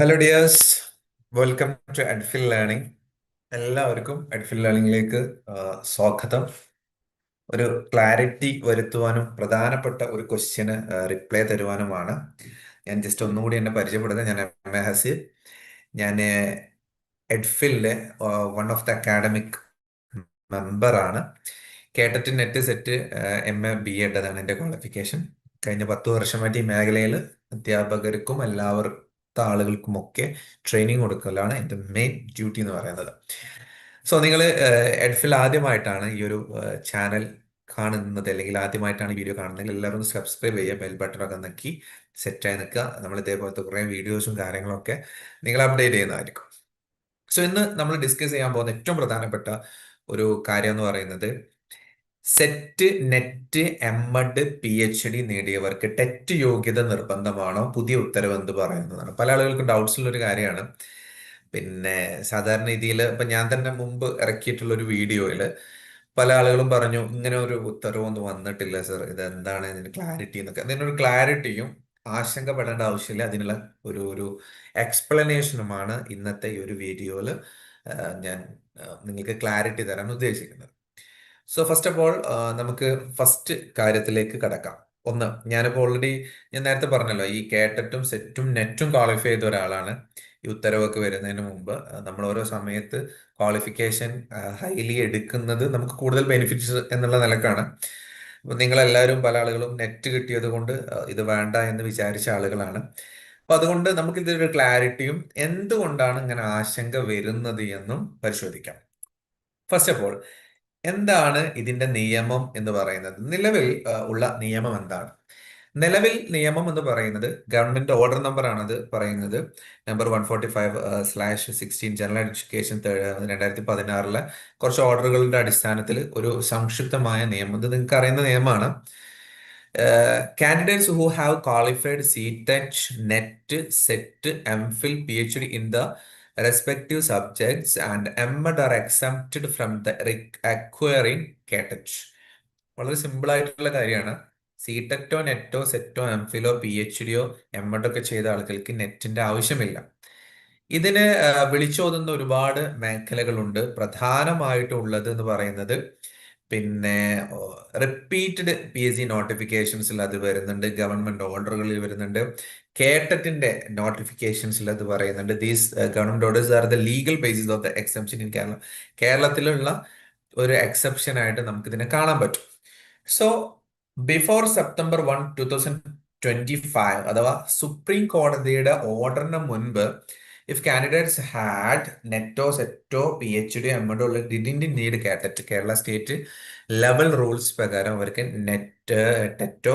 Hello dears welcome to Adfil learning എല്ലാവർക്കും അഡ്ഫിൽ ലേണിംഗിലേക്ക് സ്വാഗതം. ഒരു ക്ലാരിറ്റി വരുത്തുവാനും പ്രധാനപ്പെട്ട ഒരു ക്വസ്റ്റ്യന് റിപ്ലൈ തരുവാനുമാണ്. ഞാൻ ജസ്റ്റ് ഒന്നുകൂടി എന്നെ പരിചയപ്പെടുന്നത് ഞാൻ എം എ ഹസീർ ഞാൻ എഡ്ഫിലിലെ വൺ ഓഫ് ദ അക്കാഡമിക് മെമ്പറാണ് KTET NET SET M A B Ed അതാണ് എന്റെ ക്വാളിഫിക്കേഷൻ കഴിഞ്ഞ പത്ത് വർഷമായിട്ട് ഈ മേഖലയിൽ അധ്യാപകർക്കും എല്ലാവർക്കും ആളുകൾക്കുമൊക്കെ ട്രെയിനിങ് കൊടുക്കലാണ് എന്റെ മെയിൻ ഡ്യൂട്ടി എന്ന് പറയുന്നത്. സോ നിങ്ങൾ എഡ്ഫിൽ ആദ്യമായിട്ടാണ് ഈ ഒരു ചാനൽ കാണുന്നത്. അല്ലെങ്കിൽ ആദ്യമായിട്ടാണ് വീഡിയോ കാണുന്നത്. എല്ലാവരും സബ്സ്ക്രൈബ് ചെയ്യുക ബെൽ ബട്ടണൊക്കെ നക്കി സെറ്റായി നിൽക്കുക. നമ്മൾ ഇതേപോലത്തെ കുറേ വീഡിയോസും കാര്യങ്ങളൊക്കെ നിങ്ങൾ അപ്ഡേറ്റ് ചെയ്യുന്നതായിരിക്കും. സോ ഇന്ന് നമ്മൾ ഡിസ്കസ് ചെയ്യാൻ പോകുന്ന ഏറ്റവും പ്രധാനപ്പെട്ട ഒരു കാര്യം എന്ന് പറയുന്നത് SET NET M Ed P H D നേടിയവർക്ക് TET യോഗ്യത നിർബന്ധമാണോ? പുതിയ ഉത്തരവ് എന്ത് പറയുന്നതാണ്? പല ആളുകൾക്കും ഡൗട്ട്സ് ഉള്ള ഒരു കാര്യമാണ്. പിന്നെ സാധാരണ രീതിയിൽ ഇപ്പൊ ഞാൻ തന്നെ മുമ്പ് ഇറക്കിയിട്ടുള്ള ഒരു വീഡിയോയിൽ പല ആളുകളും പറഞ്ഞു ഇങ്ങനെ ഒരു ഉത്തരവൊന്നും വന്നിട്ടില്ല സർ ഇത് എന്താണ് ഇതിന്റെ ക്ലാരിറ്റി എന്നൊക്കെ. അതിനൊരു ക്ലാരിറ്റിയും ആശങ്കപ്പെടേണ്ട ആവശ്യമില്ല. അതിനുള്ള ഒരു ഒരു എക്സ്പ്ലനേഷനുമാണ് ഇന്നത്തെ ഈ ഒരു വീഡിയോയിൽ ഞാൻ നിങ്ങൾക്ക് ക്ലാരിറ്റി തരാൻ ഉദ്ദേശിക്കുന്നത്. സോ ഫസ്റ്റ് ഓഫ് ഓൾ നമുക്ക് ഫസ്റ്റ് കാര്യത്തിലേക്ക് കടക്കാം. ഒന്ന് ഞാനിപ്പോൾ ഓൾറെഡി ഞാൻ നേരത്തെ പറഞ്ഞല്ലോ ഈ കേട്ടറ്റും സെറ്റും നെറ്റും ക്വാളിഫൈ ചെയ്ത ഒരാളാണ്. ഈ ഉത്തരവൊക്കെ വരുന്നതിന് മുമ്പ് നമ്മൾ ഓരോ സമയത്ത് ക്വാളിഫിക്കേഷൻ ഹൈലി എടുക്കുന്നത് നമുക്ക് കൂടുതൽ ബെനിഫിറ്റ്സ് എന്നുള്ള നിലക്കാണ്. അപ്പൊ നിങ്ങളെല്ലാവരും പല ആളുകളും നെറ്റ് കിട്ടിയത് കൊണ്ട് ഇത് വേണ്ട എന്ന് വിചാരിച്ച ആളുകളാണ്. അപ്പൊ അതുകൊണ്ട് നമുക്ക് ഇതിലൊരു ക്ലാരിറ്റിയും എന്തുകൊണ്ടാണ് ഇങ്ങനെ ആശങ്ക വരുന്നത് എന്നും പരിശോധിക്കാം. ഫസ്റ്റ് ഓഫ് ഓൾ എന്താണ് ഇതിന്റെ നിയമം എന്ന് പറയുന്നത്? നിലവിൽ ഉള്ള നിയമം എന്താണ്? നിലവിൽ നിയമം എന്ന് പറയുന്നത് ഗവൺമെന്റ് ഓർഡർ നമ്പർ ആണ് അത് പറയുന്നത്. Number one forty five slash sixteen general education രണ്ടായിരത്തി പതിനാറിലെ കുറച്ച് ഓർഡറുകളുടെ അടിസ്ഥാനത്തിൽ ഒരു സംക്ഷിപ്തമായ നിയമം. ഇത് നിങ്ങൾക്ക് അറിയുന്ന നിയമമാണ്. Candidates who have qualified C TET NET SET M Phil P H D in the respective subjects and MD are exempted from the acquiring CATECH. വളരെ സിമ്പിൾ ആയിട്ടുള്ള കാര്യമാണ്. സി ടെറ്റോ നെറ്റോ സെറ്റോ എംഫിലോ പി എച്ച് ഡിയോ എം ഒക്കെ ചെയ്ത ആളുകൾക്ക് നെറ്റിന്റെ ആവശ്യമില്ല. ഇതിന് വിളിച്ചോതുന്ന ഒരുപാട് മേഖലകളുണ്ട്. പ്രധാനമായിട്ടുള്ളത് എന്ന് പറയുന്നത് പിന്നെ റിപ്പീറ്റഡ് പി എസ് സി നോട്ടിഫിക്കേഷൻസിൽ അത് വരുന്നുണ്ട്. ഗവൺമെന്റ് ഓർഡറുകളിൽ വരുന്നുണ്ട്. കേട്ടറ്റിന്റെ നോട്ടിഫിക്കേഷൻസിൽ അത് പറയുന്നുണ്ട്. These government orders are the legal basis of the exception in Kerala കേരളത്തിലുള്ള ഒരു എക്സെപ്ഷൻ ആയിട്ട് നമുക്ക് ഇതിനെ കാണാൻ പറ്റും. So before September one two thousand twenty five അഥവാ സുപ്രീം കോടതിയുടെ ഓർഡറിന് മുൻപ് ഇഫ് കാൻഡിഡേറ്റ്സ് ഹാഡ് നെറ്റോ സെറ്റോ P H D M എഡോ didn't need KTET Kerala state level rules പ്രകാരം അവർക്ക് നെറ്റ് ടെറ്റോ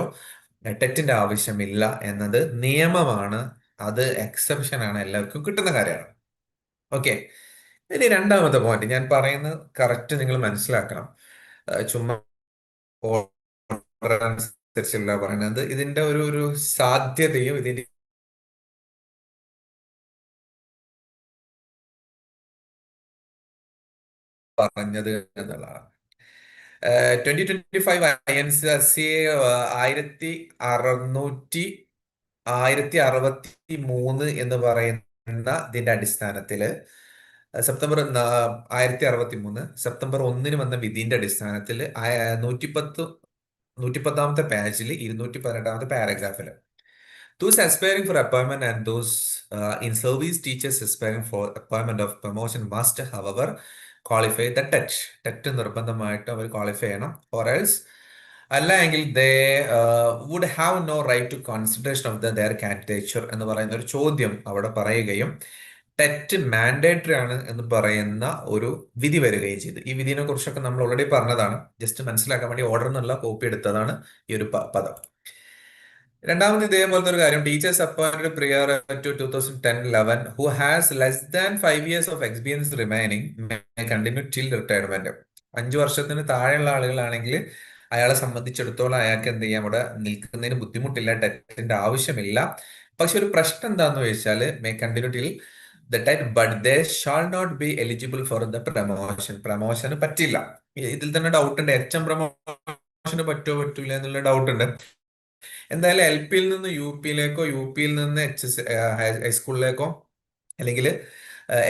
ടെറ്റിന്റെ ആവശ്യമില്ല എന്നത് നിയമമാണ്. അത് എക്സെപ്ഷൻ ആണ്. എല്ലാവർക്കും കിട്ടുന്ന കാര്യമാണ്. ഓക്കെ ഇനി രണ്ടാമത്തെ പോയിന്റ് ഞാൻ പറയുന്നത് കറക്റ്റ് നിങ്ങൾ മനസ്സിലാക്കണം. ചുമ്മാ അനുസരിച്ചല്ല പറയുന്നത്. ഇതിന്റെ ഒരു ഒരു സാധ്യതയും ഇതിന്റെ പറഞ്ഞത് എന്നുള്ളതാണ്. Twenty twenty five I N C ആയിരത്തി അറുന്നൂറ്റി ആയിരത്തി അറുപത്തി മൂന്ന് എന്ന് പറയുന്ന ഇതിന്റെ അടിസ്ഥാനത്തിൽ സെപ്റ്റംബർ ആയിരത്തി അറുപത്തി മൂന്ന് സെപ്റ്റംബർ ഒന്നിന് വന്ന വിധിന്റെ അടിസ്ഥാനത്തിൽ നൂറ്റിപ്പത്ത് നൂറ്റിപ്പത്താമത്തെ പേജിൽ ഇരുന്നൂറ്റി പതിനെട്ടാമത്തെ പാരഗ്രാഫിൽ Those aspiring for appointment and those in service teachers teachers for for of promotion must however, qualify the TET TET നിർബന്ധമായിട്ട് അവർ ക്വാളിഫൈ ചെയ്യണം. ഓർ എൽസ് അല്ല എങ്കിൽ they would have no right to consideration of the their candidature എന്ന് പറയുന്ന ഒരു ചോദ്യം അവിടെ പറയുകയും ടെറ്റ് മാൻഡേറ്ററി ആണ് എന്ന് പറയുന്ന ഒരു വിധി വരികയും ചെയ്തു. ഈ വിധിനെ കുറിച്ചൊക്കെ നമ്മൾ ഓൾറെഡി പറഞ്ഞതാണ്. ജസ്റ്റ് മനസ്സിലാക്കാൻ വേണ്ടി ഓർഡർ എന്നുള്ള കോപ്പി എടുത്തതാണ് ഈ ഒരു പദം. രണ്ടാമത് ഇതേപോലത്തെ ഒരു കാര്യം. Teachers appointed prior to two thousand ten eleven who has less than five years of experience remaining continue till retirement അഞ്ചു വർഷത്തിന് താഴെയുള്ള ആളുകളാണെങ്കിൽ അയാളെ സംബന്ധിച്ചിടത്തോളം അയാൾക്ക് എന്ത് ചെയ്യാം? അവിടെ നിൽക്കുന്നതിന് ബുദ്ധിമുട്ടില്ല ടെറ്റിന്റെ ആവശ്യമില്ല. പക്ഷെ ഒരു പ്രശ്നം എന്താന്ന് ചോദിച്ചാൽ may continue till the TET but they shall not be eligible for the promotion promotion പറ്റില്ല. ഇതിൽ തന്നെ ഡൗട്ട് ഉണ്ട്. എച്ച് എം പ്രമോഷന് പറ്റുമോ പറ്റൂല എന്നുള്ള ഡൗട്ട് ഉണ്ട്. എന്തായാലും എൽ പിയിൽ നിന്ന് യു പിയിലേക്കോ യു പിയിൽ നിന്ന് എച്ച് ഹൈസ്കൂളിലേക്കോ അല്ലെങ്കിൽ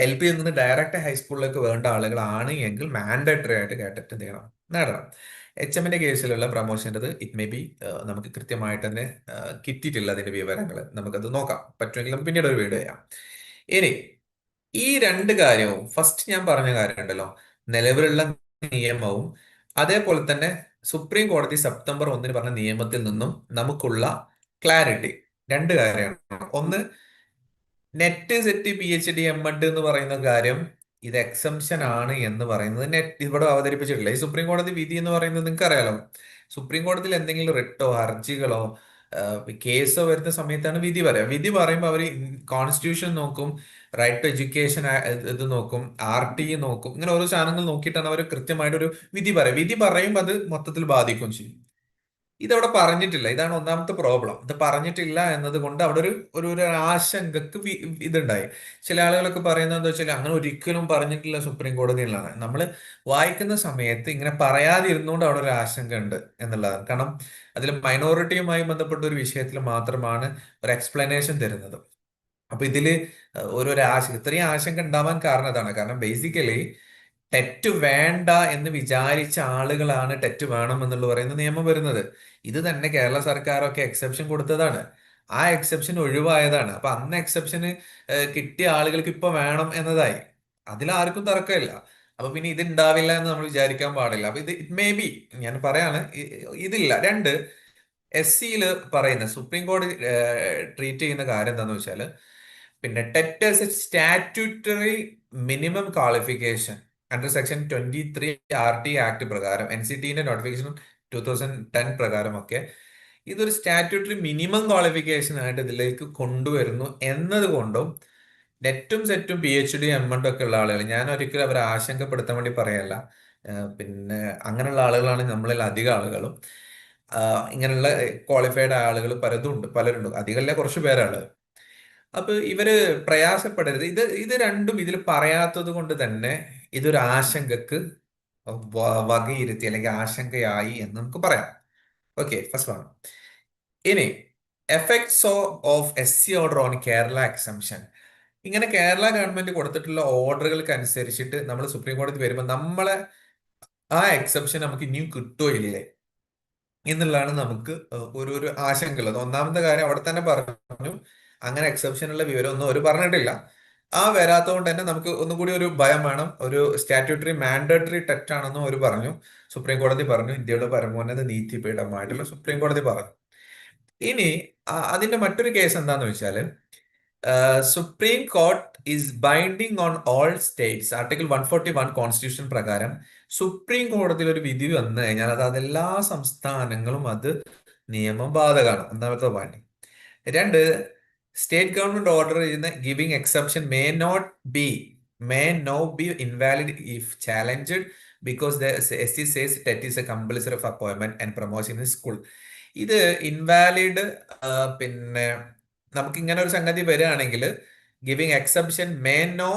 എൽ പിയിൽ നിന്ന് ഡയറക്റ്റ് ഹൈസ്കൂളിലേക്ക് വേണ്ട ആളുകളാണ് എങ്കിൽ മാൻഡേറ്ററി ആയിട്ട് കേട്ടിട്ട് ചെയ്യണം? നേടണം. എച്ച് എമ്മിന്റെ കേസിലുള്ള പ്രൊമോഷന്റെത് ഇറ്റ് മേ ബി നമുക്ക് കൃത്യമായിട്ട് തന്നെ കിട്ടിയിട്ടില്ല അതിന്റെ വിവരങ്ങൾ നമുക്കത് നോക്കാം. പറ്റുമെങ്കിൽ നമുക്ക് പിന്നീട് ഒരു വീഡിയോ ചെയ്യാം. ഇനി ഈ രണ്ട് കാര്യവും ഫസ്റ്റ് ഞാൻ പറഞ്ഞ കാര്യം ഉണ്ടല്ലോ നിലവിലുള്ള നിയമവും അതേപോലെ തന്നെ സുപ്രീം കോടതി സെപ്റ്റംബർ ഒന്നിന് പറഞ്ഞ നിയമത്തിൽ നിന്നും നമുക്കുള്ള ക്ലാരിറ്റി രണ്ട് കാര്യമാണ്. ഒന്ന് NET SET P H D M Ed എന്ന് പറയുന്ന കാര്യം ഇത് എക്സംഷൻ ആണ് എന്ന് പറയുന്നത് നെറ്റ് ഇവിടെ അവതരിപ്പിച്ചിട്ടില്ല. ഈ സുപ്രീം കോടതി വിധി എന്ന് പറയുന്നത് നിങ്ങൾക്ക് അറിയാലോ സുപ്രീം കോടതിയിൽ എന്തെങ്കിലും റിട്ടോ ഹർജികളോ കേസോ വരുന്ന സമയത്താണ് വിധി പറയുക. വിധി പറയുമ്പോൾ അവർ കോൺസ്റ്റിറ്റ്യൂഷൻ നോക്കും. റൈറ്റ് ടു എഡ്യൂക്കേഷൻ ഇത് നോക്കും ആർ ടി നോക്കും ഇങ്ങനെ ഓരോ സാധനങ്ങൾ നോക്കിയിട്ടാണ് അവർ കൃത്യമായിട്ട് ഒരു വിധി പറയും. വിധി പറയുമ്പോൾ അത് മൊത്തത്തിൽ ബാധിക്കും ചെയ്യും. ഇതവിടെ പറഞ്ഞിട്ടില്ല. ഇതാണ് ഒന്നാമത്തെ പ്രോബ്ലം ഇത് പറഞ്ഞിട്ടില്ല എന്നതുകൊണ്ട് അവിടെ ഒരു ഒരു ഒരു ആശങ്കക്ക് ഇതുണ്ടായി. ചില ആളുകളൊക്കെ പറയുന്നത് എന്താ വെച്ചാൽ അങ്ങനെ ഒരിക്കലും പറഞ്ഞിട്ടില്ല സുപ്രീം കോടതിയിലാണ് നമ്മൾ വായിക്കുന്ന സമയത്ത് ഇങ്ങനെ പറയാതിരുന്നുകൊണ്ട് അവിടെ ഒരു ആശങ്ക ഉണ്ട് എന്നുള്ളതാണ്. കാരണം അതിൽ മൈനോറിറ്റിയുമായി ബന്ധപ്പെട്ട ഒരു വിഷയത്തിൽ മാത്രമാണ് ഒരു എക്സ്പ്ലനേഷൻ തരുന്നത്. അപ്പൊ ഇതിൽ ഒരു ആശ ഇത്രയും ആശങ്ക ഉണ്ടാവാൻ കാരണം അതാണ്. കാരണം ബേസിക്കലി ടെറ്റ് വേണ്ട എന്ന് വിചാരിച്ച ആളുകളാണ് ടെറ്റ് വേണം എന്നുള്ള പറയുന്ന നിയമം വരുന്നത്. ഇത് തന്നെ കേരള സർക്കാരൊക്കെ എക്സെപ്ഷൻ കൊടുത്തതാണ്. ആ എക്സെപ്ഷൻ ഒഴിവായതാണ്. അപ്പൊ അന്ന് എക്സെപ്ഷന് കിട്ടിയ ആളുകൾക്ക് ഇപ്പൊ വേണം എന്നതായി. അതിലാർക്കും തർക്കമില്ല. അപ്പൊ പിന്നെ ഇത് ഉണ്ടാവില്ല എന്ന് നമ്മൾ വിചാരിക്കാൻ പാടില്ല. അപ്പൊ ഇത് ഇറ്റ് മേ ബി ഞാൻ പറയാണ് ഇതില്ല. രണ്ട് എസ് സിയിൽ പറയുന്ന സുപ്രീം കോടതി ട്രീറ്റ് ചെയ്യുന്ന കാര്യം എന്താണെന്ന് വെച്ചാൽ പിന്നെ TET as a statutory minimum qualification. Under section twenty three R T act പ്രകാരം എൻ സി ടിന്റെ നോട്ടിഫിക്കേഷൻ ടൂ തൗസൻഡ് ടെൻ പ്രകാരമൊക്കെ ഇതൊരു സ്റ്റാറ്റ്യൂട്ടറി മിനിമം ക്വാളിഫിക്കേഷൻ ആയിട്ട് ഇതിലേക്ക് കൊണ്ടുവരുന്നു എന്നതുകൊണ്ടും നെറ്റും സെറ്റും പി എച്ച് ഡി എം ഒക്കെ ഉള്ള ആളുകൾ ഞാൻ ഒരിക്കലും അവരെ ആശങ്കപ്പെടുത്താൻ വേണ്ടി പറയല്ല. പിന്നെ അങ്ങനെയുള്ള ആളുകളാണ് നമ്മളിൽ അധികം ആളുകളും. ഇങ്ങനെയുള്ള ക്വാളിഫൈഡ് ആളുകൾ പലതും ഉണ്ട് പലരുണ്ട്. അധികമല്ല കുറച്ച് പേരാണ്. അപ്പൊ ഇവർ പ്രയാസപ്പെടരുത്. ഇത് ഇത് രണ്ടും ഇതിൽ പറയാത്തത് കൊണ്ട് തന്നെ ഇതൊരു ആശങ്കക്ക് വകയിരുത്തി അല്ലെങ്കിൽ ആശങ്കയായി എന്ന് നമുക്ക് പറയാം. ഓക്കെ ഫസ്റ്റ് വൺ ഇനി effects of S C order on Kerala exemption ഇങ്ങനെ കേരള ഗവൺമെന്റ് കൊടുത്തിട്ടുള്ള ഓർഡറുകൾക്ക് അനുസരിച്ചിട്ട് നമ്മൾ സുപ്രീം കോടതി വരുമ്പോൾ നമ്മളെ ആ എക്സംഷൻ നമുക്ക് ഇനിയും കിട്ടുമോ ഇല്ലേ എന്നുള്ളതാണ് നമുക്ക് ഒരു ഒരു ആശങ്ക ഉള്ളത് ഒന്നാമത്തെ കാര്യം അവിടെ തന്നെ പറഞ്ഞു അങ്ങനെ എക്സെപ്ഷൻ ഉള്ള വിവരമൊന്നും അവർ പറഞ്ഞിട്ടില്ല. ആ വരാത്തതുകൊണ്ട് തന്നെ നമുക്ക് ഒന്നും കൂടി ഒരു ഭയം വേണം. ഒരു സ്റ്റാറ്റ്യൂട്ടറി മാൻഡേറ്ററി ടെറ്റ് ആണെന്നും അവർ പറഞ്ഞു. സുപ്രീം കോടതി പറഞ്ഞു ഇന്ത്യയുടെ പരമോന്നത നീതിപീഠമായിട്ടുള്ള സുപ്രീം കോടതി പറഞ്ഞു. ഇനി അതിന്റെ മറ്റൊരു കേസ് എന്താന്ന് വെച്ചാൽ supreme court is binding on all states article one forty one constitution പ്രകാരം സുപ്രീം കോടതിയിൽ ഒരു വിധി വന്നു കഴിഞ്ഞാൽ അത് അതെല്ലാ സംസ്ഥാനങ്ങളും അത് നിയമം ബാധകമാണ്. ഒന്നാമത്തെ പോയിന്റ് രണ്ട് സ്റ്റേറ്റ് ഗവൺമെന്റ് ഓർഡർ ചെയ്യുന്ന giving exception may not be may no be invalid if challenged because the S C says TET is a compulsory of appointment and promotion in school ഇത് ഇൻവാലിഡ് പിന്നെ നമുക്ക് ഇങ്ങനെ ഒരു സംഗതി വരികയാണെങ്കിൽ giving exception may no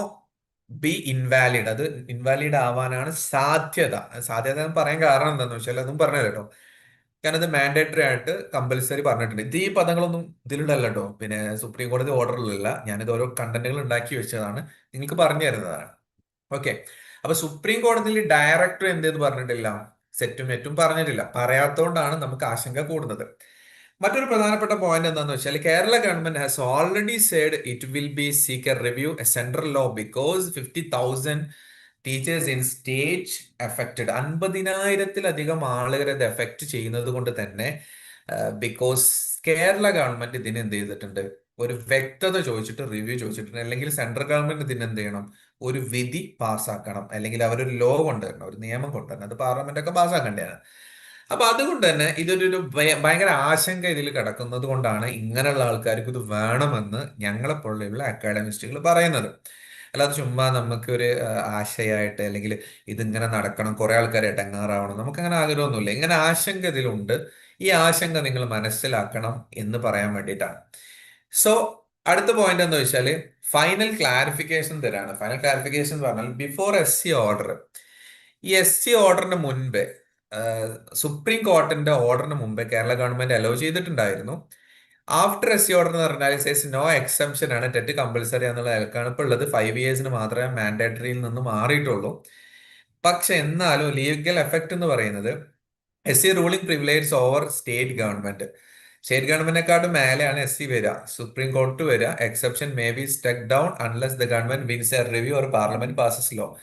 be invalid അത് invalid ആവാനാണ് സാധ്യത. സാധ്യത എന്ന് പറയാൻ കാരണം എന്താണെന്ന് വെച്ചാൽ അതും പറഞ്ഞു കേട്ടോ. കാരണം ഇത് മാൻഡേറ്ററി ആയിട്ട് കമ്പൽസറി പറഞ്ഞിട്ടുണ്ട്. ഇത് ഈ പദങ്ങളൊന്നും ഇതിലുണ്ടല്ലോ കേട്ടോ പിന്നെ സുപ്രീം കോടതി ഓർഡറിലല്ല ഞാനിത് ഓരോ കണ്ടന്റുകൾ ഉണ്ടാക്കി വെച്ചതാണ്. നിങ്ങൾക്ക് പറഞ്ഞു തരുന്നതാണ്. ഓക്കെ അപ്പൊ സുപ്രീം കോടതിയിൽ ഡയറക്ടർ എന്തെന്ന് പറഞ്ഞിട്ടില്ല? സെറ്റും നെറ്റും പറഞ്ഞിട്ടില്ല. പറയാത്തതുകൊണ്ടാണ് നമുക്ക് ആശങ്ക കൂടുന്നത്. മറ്റൊരു പ്രധാനപ്പെട്ട പോയിന്റ് എന്താണെന്ന് വെച്ചാൽ Kerala government has already said it will be seek a review a central law because fifty thousand teachers in state affected അൻപതിനായിരത്തിലധികം ആളുകളെ ഇത് എഫക്റ്റ് ചെയ്യുന്നത് കൊണ്ട് തന്നെ ബിക്കോസ് കേരള ഗവൺമെന്റ് ഇതിന് എന്ത് ചെയ്തിട്ടുണ്ട്? ഒരു വ്യക്തത ചോദിച്ചിട്ട് റിവ്യൂ ചോദിച്ചിട്ടുണ്ട്. അല്ലെങ്കിൽ സെൻട്രൽ ഗവൺമെന്റ് ഇതിന് എന്ത് ചെയ്യണം? ഒരു വിധി പാസ്സാക്കണം. അല്ലെങ്കിൽ അവരൊരു ലോ കൊണ്ടുവരണം ഒരു നിയമം കൊണ്ടുവരണം. അത് പാർലമെന്റ് ഒക്കെ പാസ്സാക്കേണ്ടതാണ്. അപ്പൊ അതുകൊണ്ട് തന്നെ ഇതൊരു ഭയങ്കര ആശങ്ക ഇതിൽ കിടക്കുന്നത് കൊണ്ടാണ് ഇങ്ങനെയുള്ള ആൾക്കാർക്ക് ഇത് വേണമെന്ന് ഞങ്ങളെപ്പോലെയുള്ള അക്കാഡമിസ്റ്റുകൾ പറയുന്നത്. അല്ലാതെ ചുമ്മാ നമുക്ക് ഒരു ആശയായിട്ട് അല്ലെങ്കിൽ ഇതിങ്ങനെ നടക്കണം കുറെ ആൾക്കാർ ഇടങ്ങാറാവണം നമുക്ക് അങ്ങനെ ആഗ്രഹമൊന്നുമില്ല. ഇങ്ങനെ ആശങ്ക ഇതിലുണ്ട് ഈ ആശങ്ക നിങ്ങൾ മനസ്സിലാക്കണം എന്ന് പറയാൻ വേണ്ടിയിട്ടാണ്. സോ അടുത്ത പോയിന്റ് എന്ന് വെച്ചാൽ ഫൈനൽ ക്ലാരിഫിക്കേഷൻ തരാണ്. ഫൈനൽ ക്ലാരിഫിക്കേഷൻ പറഞ്ഞാൽ ബിഫോർ എസ് സി ഓർഡർ ഈ എസ് സി ഓർഡറിന് മുൻപേ സുപ്രീം കോർട്ടിന്റെ ഓർഡറിന് മുമ്പേ കേരള ഗവൺമെന്റ് അലോ ചെയ്തിട്ടുണ്ടായിരുന്നു. ആഫ്റ്റർ എസ് സി ഓർഡർ എന്ന് പറഞ്ഞാൽ സേസ് നോ എക്സംഷൻ ആണ്. ടെറ്റ് കമ്പൽസറി എന്നുള്ള നിലക്കാണ് ഇപ്പോൾ ഉള്ളത്. ഫൈവ് ഇയേഴ്സിന് മാത്രമേ മാൻഡേറ്ററിയിൽ നിന്ന് മാറിയിട്ടുള്ളൂ. പക്ഷെ എന്നാലും ലീഗൽ എഫക്റ്റ് എന്ന് പറയുന്നത് S C ruling privilege over state government state ഗവൺമെന്റിനെക്കാട്ടും മേലെയാണ് എസ് സി വരിക സുപ്രീം കോർട്ട് വരിക exception may be struck down unless the government wins a review or parliament passes law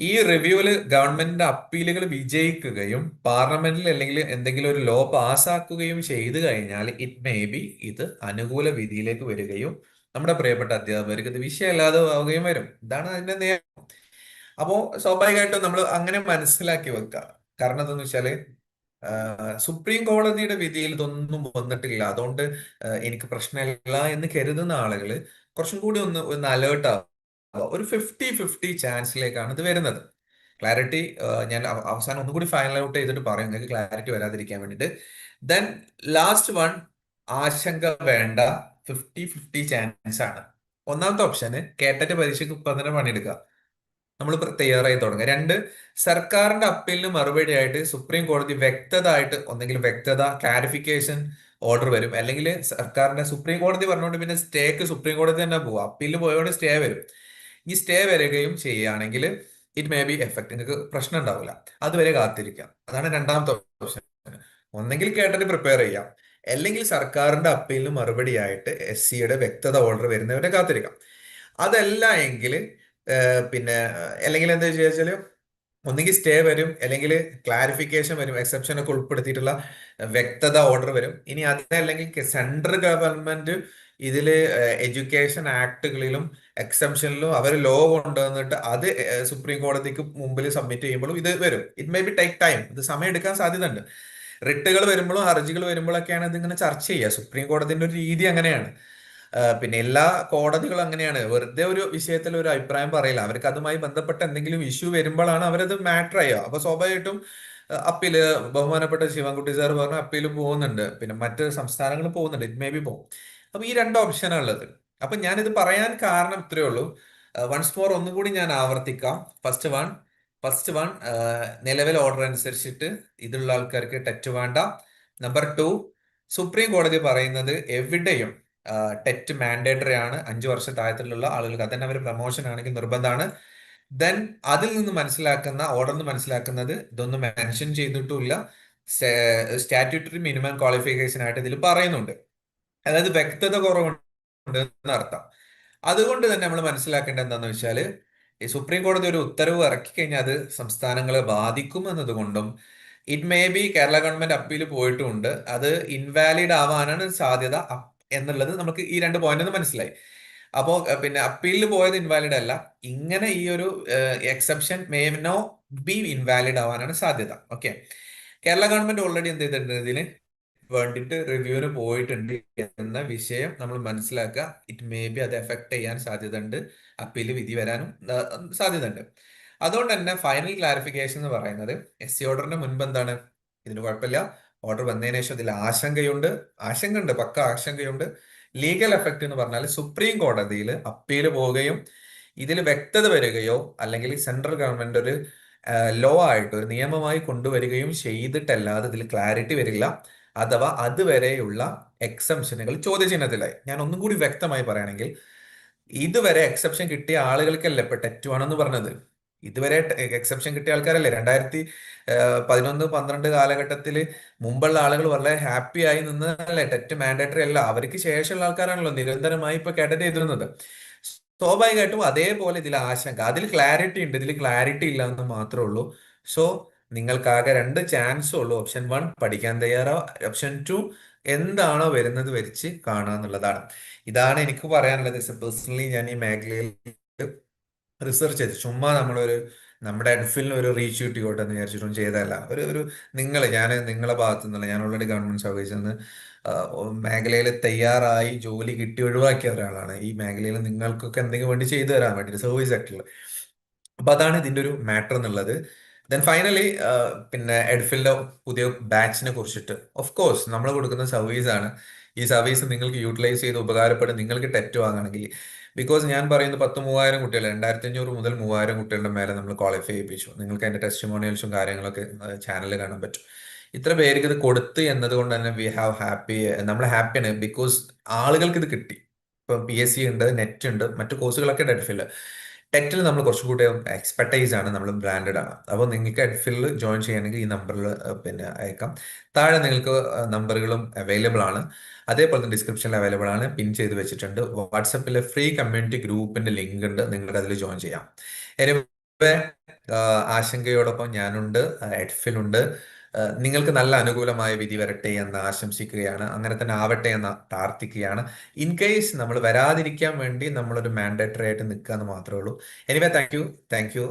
ഈ റിവ്യൂവിൽ ഗവൺമെന്റിന്റെ അപ്പീലുകൾ വിജയിക്കുകയും പാർലമെന്റിൽ അല്ലെങ്കിൽ എന്തെങ്കിലും ഒരു ലോ പാസ്സാക്കുകയും ചെയ്തു കഴിഞ്ഞാൽ ഇറ്റ് മേ ബി ഇത് അനുകൂല വിധിയിലേക്ക് വരികയും നമ്മുടെ പ്രിയപ്പെട്ട അധ്യാപകർക്ക് ഇത് വിഷയമല്ലാതെ ആവുകയും വരും. ഇതാണ് അതിന്റെ നിയമം. അപ്പോ സ്വാഭാവികമായിട്ടും നമ്മൾ അങ്ങനെ മനസ്സിലാക്കി വെക്കുക. കാരണം എന്താന്ന് വെച്ചാൽ സുപ്രീം കോടതിയുടെ വിധിയിൽ ഇതൊന്നും വന്നിട്ടില്ല. അതുകൊണ്ട് എനിക്ക് പ്രശ്നമില്ല എന്ന് കരുതുന്ന ആളുകൾ കുറച്ചും കൂടി ഒന്ന് ഒന്ന് അലേർട്ട് ആവുക. ഒരു ഫിഫ്റ്റി ഫിഫ്റ്റി ചാൻസിലേക്കാണ് ഇത് വരുന്നത്. ക്ലാരിറ്റി ഞാൻ അവസാനം ഒന്നുകൂടി ഫൈനൽ ഔട്ട് ചെയ്തിട്ട് പറയും. നിങ്ങൾക്ക് ക്ലാരിറ്റി വരാതിരിക്കാൻ വേണ്ടിയിട്ട്. ദെൻ ലാസ്റ്റ് വൺ ആശങ്ക വേണ്ട. ഫിഫ്റ്റി ഫിഫ്റ്റി ചാൻസ് ആണ് ഒന്നാമത്തെ ഓപ്ഷന് കേട്ടറ്റ് പരീക്ഷയ്ക്ക് ഇപ്പം തന്നെ പണിയെടുക്കുക നമ്മൾ തയ്യാറായി തുടങ്ങുക. രണ്ട് സർക്കാരിന്റെ അപ്പീലിന് മറുപടി ആയിട്ട് സുപ്രീം കോടതി വ്യക്തത ആയിട്ട് ഒന്നെങ്കിൽ വ്യക്തത ക്ലാരിഫിക്കേഷൻ ഓർഡർ വരും. അല്ലെങ്കിൽ സർക്കാരിന്റെ സുപ്രീം കോടതി പറഞ്ഞുകൊണ്ട് പിന്നെ സ്റ്റേക്ക് സുപ്രീം കോടതി തന്നെ പോകും അപ്പീൽ പോയതുകൊണ്ട് സ്റ്റേ വരും. ഈ സ്റ്റേ വരികയും ചെയ്യുകയാണെങ്കിൽ ഇറ്റ് മേ ബി എഫക്ട് നിങ്ങൾക്ക് പ്രശ്നം ഉണ്ടാവില്ല. അതുവരെ കാത്തിരിക്കാം. അതാണ് രണ്ടാമത്തെ ഓപ്ഷൻ ഒന്നെങ്കിൽ കേട്ടിട്ട് പ്രിപ്പയർ ചെയ്യാം. അല്ലെങ്കിൽ സർക്കാരിന്റെ അപ്പീലിന് മറുപടി ആയിട്ട് എസ് സിയുടെ വ്യക്തത ഓർഡർ വരുന്നവരെ കാത്തിരിക്കാം. അതല്ല എങ്കിൽ പിന്നെ അല്ലെങ്കിൽ എന്താ വെച്ചാൽ ഒന്നുകിൽ സ്റ്റേ വരും. അല്ലെങ്കിൽ ക്ലാരിഫിക്കേഷൻ വരും. എക്സെപ്ഷൻ ഒക്കെ ഉൾപ്പെടുത്തിയിട്ടുള്ള വ്യക്തത ഓർഡർ വരും. ഇനി അതല്ലെങ്കിൽ സെൻട്രൽ ഗവൺമെന്റ് ഇതിൽ എഡ്യൂക്കേഷൻ ആക്ടുകളിലും എക്സംഷനിലും അവർ ലോ കൊണ്ടുവന്നിട്ട് അത് സുപ്രീം കോടതിക്ക് മുമ്പിൽ സബ്മിറ്റ് ചെയ്യുമ്പോഴും ഇത് വരും. It may be take time ഇത് സമയം എടുക്കാൻ സാധ്യതയുണ്ട്. റിട്ടുകൾ വരുമ്പോഴും ഹർജികൾ വരുമ്പോഴൊക്കെയാണ് ഇതിങ്ങനെ ചർച്ച ചെയ്യുക. സുപ്രീം കോടതിന്റെ ഒരു രീതി അങ്ങനെയാണ്. പിന്നെ എല്ലാ കോടതികളും അങ്ങനെയാണ്. വെറുതെ ഒരു വിഷയത്തിൽ ഒരു അഭിപ്രായം പറയില്ല. അവർക്ക് അതുമായി ബന്ധപ്പെട്ട എന്തെങ്കിലും ഇഷ്യൂ വരുമ്പോഴാണ് അവരത് മാറ്റർ ചെയ്യുക. അപ്പൊ സ്വാഭാവികമായിട്ടും അപ്പീൽ ബഹുമാനപ്പെട്ട ശിവൻകുട്ടി സാർ പറഞ്ഞ അപ്പീൽ പോകുന്നുണ്ട്. പിന്നെ മറ്റ് സംസ്ഥാനങ്ങൾ പോകുന്നുണ്ട്. ഇറ്റ് മേ ബി പോകും. അപ്പൊ ഈ രണ്ട് ഓപ്ഷനാണ് ഉള്ളത്. അപ്പൊ ഞാനിത് പറയാൻ കാരണം ഇത്രയേ ഉള്ളൂ. വൺസ് മോർ ഒന്നും കൂടി ഞാൻ ആവർത്തിക്കാം. ഫസ്റ്റ് വൺ ഫസ്റ്റ് വൺ നിലവിൽ ഓർഡർ അനുസരിച്ചിട്ട് ഇതിലുള്ള ആൾക്കാർക്ക് ടെറ്റ് വേണ്ട. നമ്പർ ടു സുപ്രീം കോടതി പറയുന്നത് എവിടെയും ടെറ്റ് മാൻഡേറ്ററി ആണ്. അഞ്ചു വർഷ താഴത്തിലുള്ള ആളുകൾക്ക് അതന്നെ അവർ പ്രൊമോഷൻ ആണെങ്കിൽ നിർബന്ധമാണ്. ദെൻ അതിൽ നിന്ന് മനസ്സിലാക്കുന്ന ഓർഡർ നിന്ന് മനസ്സിലാക്കുന്നത് ഇതൊന്നും മെൻഷൻ ചെയ്തിട്ടുമില്ല. സ്റ്റാറ്റ്യൂട്ടറി മിനിമം ക്വാളിഫിക്കേഷൻ ആയിട്ട് ഇതിൽ പറയുന്നുണ്ട്. അതായത് വ്യക്തത കുറവുണ്ട്. എന്നർത്ഥം അതുകൊണ്ട് തന്നെ നമ്മൾ മനസ്സിലാക്കേണ്ടത് എന്താണെന്ന് വെച്ചാൽ ഈ സുപ്രീം കോടതി ഒരു ഉത്തരവ് ഇറക്കി കഴിഞ്ഞാൽ അത് സംസ്ഥാനങ്ങളെ ബാധിക്കും എന്നതുകൊണ്ടും it may be Kerala government appeal പോയിട്ടുമുണ്ട് അത് ഇൻവാലിഡ് ആവാനാണ് സാധ്യത എന്നുള്ളത് നമുക്ക് ഈ രണ്ട് പോയിന്റ് ഒന്ന് മനസ്സിലായി. അപ്പോ പിന്നെ അപ്പീലിൽ പോയത് ഇൻവാലിഡ് അല്ല ഇങ്ങനെ ഈ ഒരു exception may no be invalid ആവാനാണ് സാധ്യത. ഓക്കെ കേരള ഗവൺമെന്റ് ഓൾറെഡി എന്ത് ചെയ്തിട്ടുണ്ട് ഇതിന് വേണ്ടിയിട്ട് റിവ്യൂവിന് പോയിട്ടുണ്ട് എന്ന വിഷയം നമ്മൾ മനസ്സിലാക്കുക. ഇറ്റ് മേ ബി അത് എഫക്ട് ചെയ്യാൻ സാധ്യതയുണ്ട്. അപ്പീൽ വിധി വരാനും സാധ്യതയുണ്ട്. അതുകൊണ്ട് തന്നെ ഫൈനൽ ക്ലാരിഫിക്കേഷൻ എന്ന് പറയുന്നത് എസ് സി ഓർഡറിന് മുൻപ് എന്താണ്? ഇതിന് കുഴപ്പമില്ല. ഓർഡർ വന്നതിന് ശേഷം ഇതിൽ ആശങ്കയുണ്ട്. ആശങ്കയുണ്ട് പക്ക ആശങ്കയുണ്ട്. ലീഗൽ എഫക്റ്റ് എന്ന് പറഞ്ഞാൽ സുപ്രീം കോടതിയിൽ അപ്പീൽ പോവുകയും ഇതിൽ വ്യക്തത വരികയോ അല്ലെങ്കിൽ സെൻട്രൽ ഗവൺമെന്റ് ഒരു ലോ ആയിട്ട് ഒരു നിയമമായി കൊണ്ടുവരികയും ചെയ്തിട്ടല്ലാതെ ഇതിൽ ക്ലാരിറ്റി വരില്ല. അഥവാ അതുവരെയുള്ള എക്സംഷനുകൾ ചോദ്യചിഹ്നത്തിലായി. ഞാൻ ഒന്നും കൂടി വ്യക്തമായി പറയുകയാണെങ്കിൽ ഇതുവരെ എക്സെപ്ഷൻ കിട്ടിയ ആളുകൾക്കല്ല ഇപ്പൊ ടെറ്റ് ആണെന്ന് പറഞ്ഞത്? ഇതുവരെ എക്സെപ്ഷൻ കിട്ടിയ ആൾക്കാരല്ലേ? രണ്ടായിരത്തി പതിനൊന്ന് പന്ത്രണ്ട് കാലഘട്ടത്തിൽ മുമ്പുള്ള ആളുകൾ വളരെ ഹാപ്പി ആയി നിന്നതല്ലേ? ടെറ്റ് മാൻഡേറ്ററി അല്ല. അവർക്ക് ശേഷമുള്ള ആൾക്കാരാണല്ലോ നിരന്തരമായി ഇപ്പൊ കേഡറ്റ് ചെയ്തിരുന്നത്. സ്വാഭാവികമായിട്ടും അതേപോലെ ഇതിൽ ആശങ്ക അതിൽ ക്ലാരിറ്റി ഉണ്ട്. ഇതിൽ ക്ലാരിറ്റി ഇല്ല എന്ന് മാത്രമേ ഉള്ളൂ. സോ നിങ്ങൾക്കാകെ രണ്ട് ചാൻസ് ഉള്ളൂ. ഓപ്ഷൻ വൺ പഠിക്കാൻ തയ്യാറാവുക ഓപ്ഷൻ ടു എന്താണോ വരുന്നത് വരിച്ച് കാണുക എന്നുള്ളതാണ്. ഇതാണ് എനിക്ക് പറയാനുള്ളത്. പേഴ്സണലി ഞാൻ ഈ മേഖലയിൽ റിസർച്ച് ചെയ്ത് ചുമ്മാ നമ്മളൊരു നമ്മുടെ എഡ്ഫിലിന് ഒരു റീച്ച് കിട്ടിക്കോട്ടെ എന്ന് വിചാരിച്ചിട്ടും ചെയ്തതല്ല. ഒരു ഒരു നിങ്ങൾ ഞാൻ നിങ്ങളെ ഭാഗത്തു നിന്നല്ല. ഞാൻ ഓൾറെഡി ഗവൺമെന്റ് സർവീസിൽ നിന്ന് മേഖലയിൽ തയ്യാറായി ജോലി കിട്ടി ഒഴിവാക്കിയ ഒരാളാണ്. ഈ മേഖലയിൽ നിങ്ങൾക്കൊക്കെ എന്തെങ്കിലും വേണ്ടി ചെയ്തു തരാൻ വേണ്ടി സർവീസ് സെക്ടറിൽ അപ്പൊ അതാണ് ഇതിന്റെ ഒരു മാറ്റർ എന്നുള്ളത്. ദെൻ ഫൈനലി പിന്നെ എഡ്ഫിലിന്റെ പുതിയ ബാച്ചിനെ കുറിച്ചിട്ട്. ഓഫ് കോഴ്സ് നമ്മൾ കൊടുക്കുന്ന സർവീസ് ആണ്. ഈ സർവീസ് നിങ്ങൾക്ക് യൂട്ടിലൈസ് ചെയ്ത് ഉപകാരപ്പെടും. നിങ്ങൾക്ക് ടെറ്റ് വാങ്ങണമെങ്കിൽ. ബിക്കോസ് ഞാൻ പറയുന്നത് പത്ത് മൂവായിരം കുട്ടികൾ രണ്ടായിരത്തി അഞ്ഞൂറ് മുതൽ മൂവായിരം കുട്ടികളുടെ മേലെ നമ്മൾ ക്വാളിഫൈ ചെയ്യിപ്പിച്ചു. നിങ്ങൾക്ക് അതിന്റെ ടെസ്റ്റിമോണിയൽസും കാര്യങ്ങളൊക്കെ ചാനലിൽ കാണാൻ പറ്റും. ഇത്ര പേർക്ക് ഇത് കൊടുത്ത് എന്നതുകൊണ്ട് തന്നെ വി ഹാവ് ഹാപ്പി നമ്മൾ ഹാപ്പിയാണ് ബിക്കോസ് ആളുകൾക്ക് ഇത് കിട്ടി. ഇപ്പൊ പി എസ് സി ഉണ്ട് നെറ്റ് ഉണ്ട് മറ്റു കോഴ്സുകളൊക്കെ എഡ്ഫിൽ ടെറ്റിൽ നമ്മൾ കുറച്ചും കൂടി എക്സ്പെർട്ടൈസ് ആണ് നമ്മൾ ബ്രാൻഡഡ് ആണ്. അപ്പോൾ നിങ്ങൾക്ക് എഡ്ഫിൽ ജോയിൻ ചെയ്യണമെങ്കിൽ ഈ നമ്പറിൽ പിന്നെ അയക്കാം. താഴെ നിങ്ങൾക്ക് നമ്പറുകളും അവൈലബിൾ ആണ്. അതേപോലെ തന്നെ ഡിസ്ക്രിപ്ഷനിൽ അവൈലബിൾ ആണ്. പിൻ ചെയ്ത് വെച്ചിട്ടുണ്ട്. വാട്സപ്പിലെ ഫ്രീ കമ്മ്യൂണിറ്റി ഗ്രൂപ്പിന്റെ ലിങ്ക് ഉണ്ട്. നിങ്ങൾക്ക് അതിൽ ജോയിൻ ചെയ്യാം. എനിവേ ആശങ്കയോടൊപ്പം ഞാനുണ്ട്. എഡ്ഫിലുണ്ട് നിങ്ങൾക്ക് നല്ല അനുകൂലമായ വിധി വരട്ടെ എന്ന് ആശംസിക്കുകയാണ്. അങ്ങനെ തന്നെ ആവട്ടെ എന്ന് പ്രാർത്ഥിക്കുകയാണ്. ഇൻ കേസ് നമ്മൾ വരാതിരിക്കാൻ വേണ്ടി നമ്മളൊരു മാൻഡേറ്ററി ആയിട്ട് നിൽക്കുക എന്ന് മാത്രമേ ഉള്ളൂ. Anyway thank you thank you